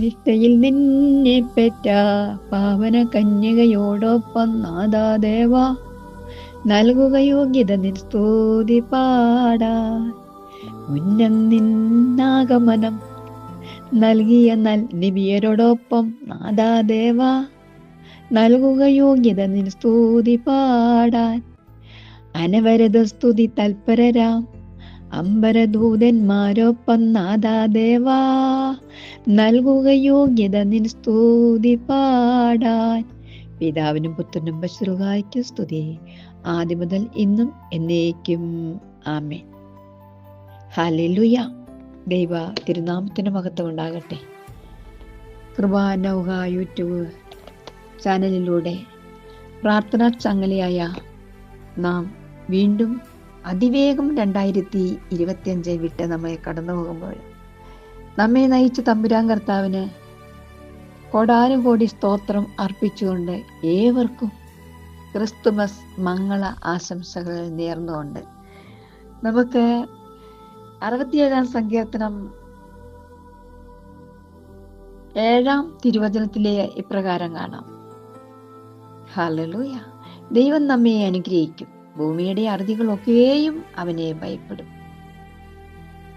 നിഷ്ഠയിൽ നിന്നെ പെറ്റ പാവന കന്യകയോടൊപ്പം നാദാദേവ നൽകുക യോഗ്യത നിസ്തൂതി പാടാ. ഉന്നം നിന്നാഗമനം നൽകിയ നൽ നിബിയരോടൊപ്പം നാദാദേവ നൽകുക യോഗ്യത നിൻ സ്തുതി പാടാൻ. അനവരത സ്തുതി തൽപരരാം. അമ്പരദൂതന്മാരൊപ്പം നാദാദേവാ നൽകുക യോഗ്യത നിൻ സ്തുതി പാടാൻ. പിതാവിനും പുത്രനും ബശ്രുഹായ്ക്കും സ്തുതി. ആദ്യം മുതൽ ഇന്നും എന്നേക്കും. ആമേ ഹാലലുയ ദൈവ തിരുനാമത്തിന് മഹത്വം ഉണ്ടാകട്ടെ കൃപാനൗഹ യൂട്യൂബ് ചാനലിലൂടെ പ്രാർത്ഥനാ ചങ്ങലയായ നാം വീണ്ടും അതിവേഗം രണ്ടായിരത്തി ഇരുപത്തിയഞ്ച് വിട്ട് നമ്മെ കടന്നു പോകുമ്പോൾ നമ്മെ നയിച്ച തമ്പുരാൻ കർത്താവിന് കോടാനും കോടി സ്തോത്രം അർപ്പിച്ചുകൊണ്ട് ഏവർക്കും ക്രിസ്തുമസ് മംഗള ആശംസകൾ നേർന്നുകൊണ്ട് നമുക്ക് അറുപത്തിയേഴാം സങ്കീർത്തനം ഏഴാം തിരുവചനത്തിലെ ഇപ്രകാരം കാണാം. ഹലലൂയ ദൈവം നമ്മെ അനുഗ്രഹിക്കും. ഭൂമിയുടെ അറുതികളൊക്കെയും അവനെ ഭയപ്പെടും.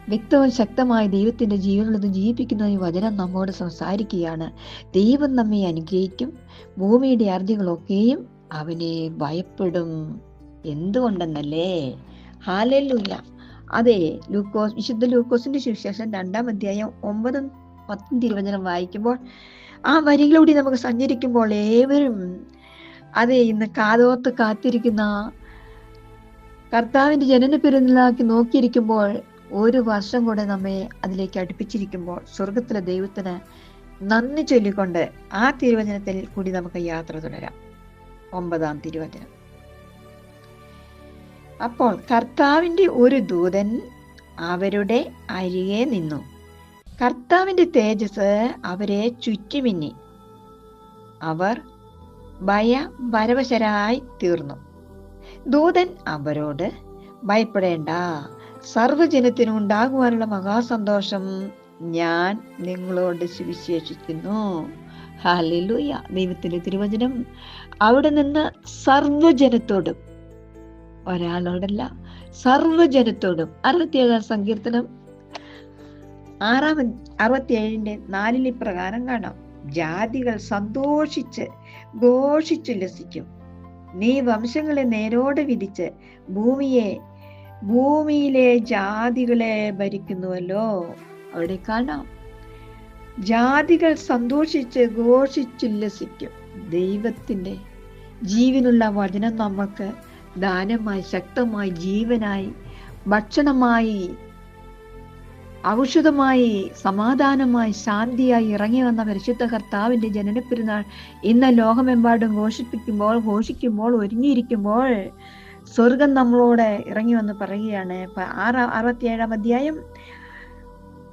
വ്യക്തവും ശക്തമായ ദൈവത്തിന്റെ ജീവനുള്ളത് ജീവിപ്പിക്കുന്ന ഈ വചനം നമ്മോട് സംസാരിക്കുകയാണ്. ദൈവം നമ്മെ അനുഗ്രഹിക്കും. ഭൂമിയുടെ അറുതികളൊക്കെയും അവനെ ഭയപ്പെടും. എന്തുകൊണ്ടെന്നല്ലേ? ഹാലല്ലൂല്ല അതെ ലൂക്കോസ് വിശുദ്ധ ലൂക്കോസിന്റെ സുവിശേഷം രണ്ടാം അധ്യായം ഒമ്പതും പത്തും തിരുവചനം വായിക്കുമ്പോൾ ആ വരികളിലൂടെ നമുക്ക് സഞ്ചരിക്കുമ്പോൾ ഏവരും അതെ ഇന്ന് കാതോത്ത് കാത്തിരിക്കുന്ന കർത്താവിന്റെ ജനന പെരുന്നാക്കി നോക്കിയിരിക്കുമ്പോൾ ഒരു വർഷം കൂടെ നമ്മെ അതിലേക്ക് അടുപ്പിച്ചിരിക്കുമ്പോൾ സ്വർഗത്തിലെ ദൈവത്തിന് നന്ദി ചൊല്ലിക്കൊണ്ട് ആ തിരുവചനത്തിൽ കൂടി നമുക്ക് യാത്ര തുടരാം. ഒമ്പതാം തിരുവചനം. അപ്പോൾ കർത്താവിന്റെ ഒരു ദൂതൻ അവരുടെ അരികെ നിന്നു. കർത്താവിന്റെ തേജസ് അവരെ ചുറ്റിമിന്നി. അവർ ഭയ ഭരവശരായി തീർന്നു. ദൂതൻ അവരോട് ഭയപ്പെടേണ്ട. സർവജനത്തിനും ഉണ്ടാകുവാനുള്ള മഹാസന്തോഷം ഞാൻ നിങ്ങളോട് സുവിശേഷിക്കുന്നു. ഹാലിലൂയ ദൈവത്തിന്റെ തിരുവചനം. അവിടെ നിന്ന് സർവജനത്തോടും ഒരാളോടല്ല സർവജനത്തോടും അറുപത്തിയേഴാം സങ്കീർത്തനം. ആറാം അറുപത്തിയേഴിന്റെ നാലിൽ പ്രകാരം കാണാം. ജാതികൾ സന്തോഷിച്ച് ഘോഷിച്ചുല്ലസിക്കും നീ വംശങ്ങളെ നേരോട് വിധിച്ച് ഭൂമിയെ ഭൂമിയിലെ ജാതികളെ ഭരിക്കുന്നുവല്ലോ. അവിടെ കാണാം. ജാതികൾ സന്തോഷിച്ച് ഘോഷിച്ചുല്ലസിക്കും ദൈവത്തിന്റെ ജീവനുള്ള വചനം നമുക്ക് ദാനമായി ശക്തമായി ജീവനായി ഭക്ഷണമായി ഔഷധമായി സമാധാനമായി ശാന്തിയായി ഇറങ്ങി വന്ന പരിശുദ്ധ കർത്താവിന്റെ ജനനപ്പെരുന്നാൾ ഇന്ന് ലോകമെമ്പാടും ഘോഷിപ്പിക്കുമ്പോൾ ഘോഷിക്കുമ്പോൾ ഒരുങ്ങിയിരിക്കുമ്പോൾ സ്വർഗം നമ്മളോട് ഇറങ്ങി വന്ന് പറയുകയാണ്. ആറ് അറുപത്തിയേഴാം അധ്യായം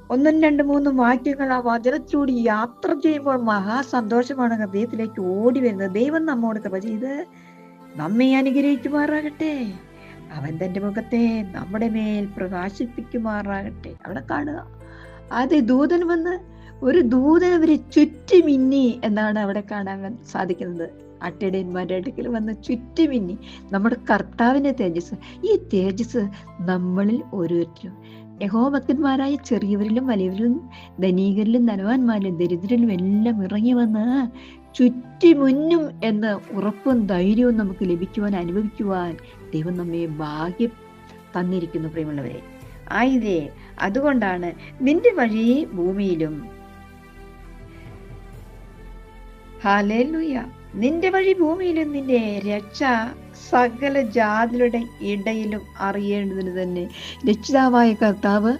ഒന്നും രണ്ടും മൂന്നും വാക്യങ്ങൾ ആ വചനത്തിലൂടെ യാത്ര ചെയ്യുമ്പോൾ മഹാസന്തോഷമാണ് ഹൃദയത്തിലേക്ക് ഓടി വരുന്നത്. ദൈവം നമ്മോട് കൃപ ചെയ്ത് നമ്മെ അനുഗ്രഹിക്കുമാറാകട്ടെ. അവൻ തന്റെ മുഖത്തെ നമ്മുടെ മേൽ പ്രകാശിപ്പിക്കുമാറാകട്ടെ. അവിടെ കാണുക. അത് ദൂതൻ വന്ന് ഒരു ദൂതൻ അവരെ ചുറ്റിമിന്നി എന്നാണ് അവിടെ കാണാൻ സാധിക്കുന്നത്. അട്ടിടയന്മാരുടെ അടുക്കൽ വന്ന് ചുറ്റിമിന്നി നമ്മുടെ കർത്താവിന്റെ തേജസ്. ഈ തേജസ് നമ്മളിൽ ഓരോരുത്തരും യഹോഭക്തന്മാരായ ചെറിയവരിലും വലിയവരിലും ധനീകരിലും ധനവാന്മാരിലും ദരിദ്രരിലും എല്ലാം ഇറങ്ങി വന്ന് ചുറ്റിമുന്നും എന്ന ഉറപ്പും ധൈര്യവും നമുക്ക് ലഭിക്കുവാൻ അനുഭവിക്കുവാൻ ദൈവം നമ്മെ ഭാഗ്യം തന്നിരിക്കുന്നു പ്രിയമുള്ളവരെ. ആയിതേ അതുകൊണ്ടാണ് നിന്റെ വഴി ഭൂമിയിലും. ഹാലേലുയ നിന്റെ വഴി ഭൂമിയിലും നിന്റെ രക്ഷ സകല ജാതികളുടെ ഇടയിലും അറിയേണ്ടതിന് തന്നെ രക്ഷിതാവായ കർത്താവ്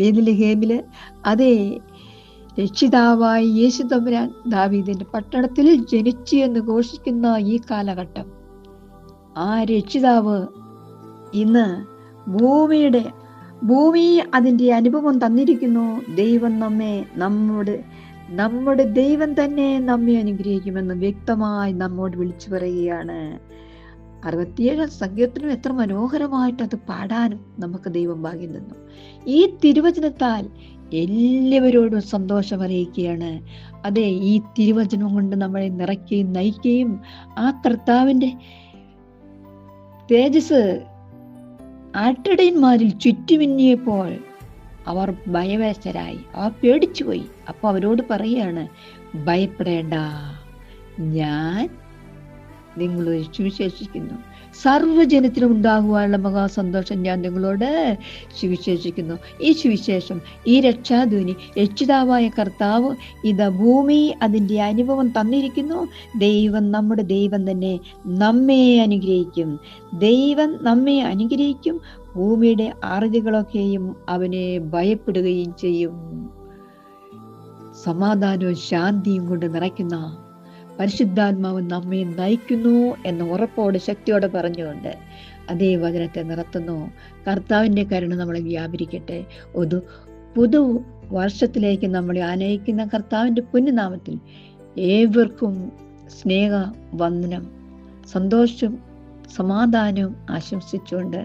വേദിലഹേമിൽ അതേ രക്ഷിതാവായ യേശു തമ്പുരാൻ ദാവീദിന്റെ പട്ടണത്തിൽ ജനിച്ചു എന്ന് ഘോഷിക്കുന്ന ഈ കാലഘട്ടം. ആ രക്ഷിതാവ് ഇന്ന് ഭൂമിയുടെ ഭൂമി അതിന്റെ അനുഭവം തന്നിരിക്കുന്നു. ദൈവം നമ്മെ നമ്മുടെ നമ്മുടെ ദൈവം തന്നെ നമ്മെ അനുഗ്രഹിക്കുമെന്ന് വ്യക്തമായി നമ്മോട് വിളിച്ചു പറയുകയാണ്. അറുപത്തിയേഴാം സങ്കീർത്തനം എത്ര മനോഹരമായിട്ട് അത് പാടാനും നമുക്ക് ദൈവം ഭാഗ്യം തന്നു. ഈ തിരുവചനത്താൽ എല്ലാവരോടും സന്തോഷം അറിയിക്കുകയാണ്. അതെ ഈ തിരുവചനം കൊണ്ട് നമ്മളെ നിറയ്ക്കുകയും നയിക്കുകയും ആ കർത്താവിന്റെ തേജസ് ആട്ടിടയന്മാരിൽ ചുറ്റുമിന്നിയപ്പോൾ അവർ ഭയവേശരായി. അവർ പേടിച്ചുപോയി. അപ്പോൾ അവരോട് പറയുകയാണ് ഭയപ്പെടേണ്ട. ഞാൻ നിങ്ങളെ സുവിശേഷിക്കുന്നു സർവജനത്തിനും ഉണ്ടാകുവാനുള്ള മഹാസന്തോഷം ഞാൻ നിങ്ങളോട് സുവിശേഷിക്കുന്നു. ഈ സുവിശേഷം ഈ രക്ഷാധ്വനി രക്ഷിതാവായ കർത്താവ് ഇത് ഭൂമി അതിന്റെ അനുഭവം തന്നിരിക്കുന്നു. ദൈവം നമ്മുടെ ദൈവം തന്നെ നമ്മെ അനുഗ്രഹിക്കും. ദൈവം നമ്മെ അനുഗ്രഹിക്കും. ഭൂമിയുടെ അറുതികളൊക്കെയും അവനെ ഭയപ്പെടുകയും ചെയ്യും. സമാധാനവും ശാന്തിയും കൊണ്ട് നിറയ്ക്കുന്ന പരിശുദ്ധാത്മാവ് നമ്മെ നയിക്കുന്നു എന്ന ഉറപ്പോടെ ശക്തിയോടെ പറഞ്ഞുകൊണ്ട് അതേ വചനത്തെ നിർത്തുന്നു. കർത്താവിന്റെ കരുണ നമ്മളെ വ്യാപരിക്കട്ടെ. ഒരു പുതു വർഷത്തിലേക്ക് നമ്മളെ ആനയിക്കുന്ന കർത്താവിന്റെ പുണ്യനാമത്തിൽ ഏവർക്കും സ്നേഹ വന്ദനം സന്തോഷം സമാധാനവും ആശംസിച്ചുകൊണ്ട്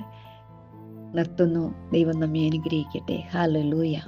നിർത്തുന്നു. ദൈവം നമ്മെ അനുഗ്രഹിക്കട്ടെ. ഹാലലൂയ